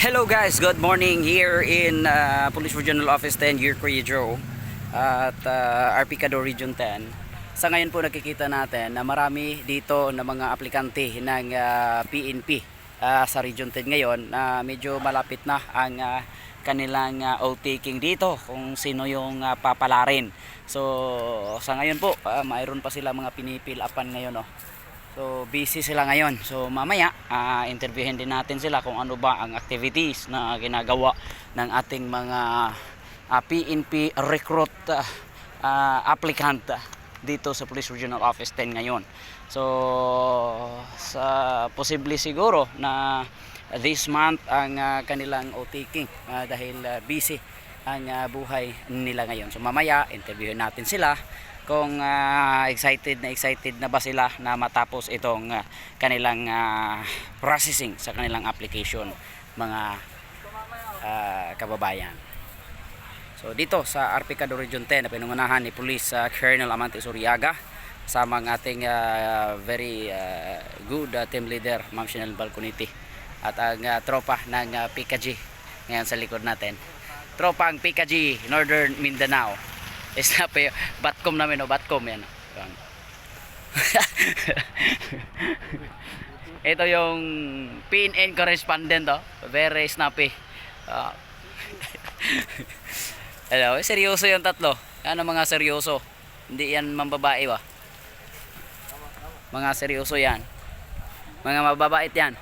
Hello guys, good morning here in uh, Police Regional Office 10, Year Joe at uh, RP Cador Region 10. Sa ngayon po nakikita natin na marami dito na mga aplikante ng uh, PNP uh, sa Region 10 ngayon na medyo malapit na ang uh, kanilang uh, outtaking dito kung sino yung uh, papalarin. So sa ngayon po, uh, mayroon pa sila mga pinipilapan ngayon oh. So busy sila ngayon. So mamaya ah, interviewin din natin sila kung ano ba ang activities na ginagawa ng ating mga ah, PNP recruit ah, ah, applicant dito sa Police Regional Office 10 ngayon. So sa posible siguro na this month ang ah, kanilang outtaking ah, dahil ah, busy ang ah, buhay nila ngayon. So mamaya interviewin natin sila kung ah, excited na excited na ba sila na matapos itong ah, kanilang ah, processing sa kanilang application mga ah, kababayan. So dito sa RP Cador Region 10 na pinungunahan ni Police ah, Colonel Amante Suriaga sama ang ating ah, very ah, good ah, team leader Ma'am Chanel Balconiti at ang ah, tropa ng ah, PKG ngayon sa likod natin. Tropang PKG Northern Mindanao. Yung Batcom namin o Batcom yan. Ito yung PNN correspondent oh. Very snappy. Ah. Hello, eh, seryoso yung tatlo. Ano mga seryoso? Hindi yan mambabae ba? Mga seryoso yan. Mga mababait yan.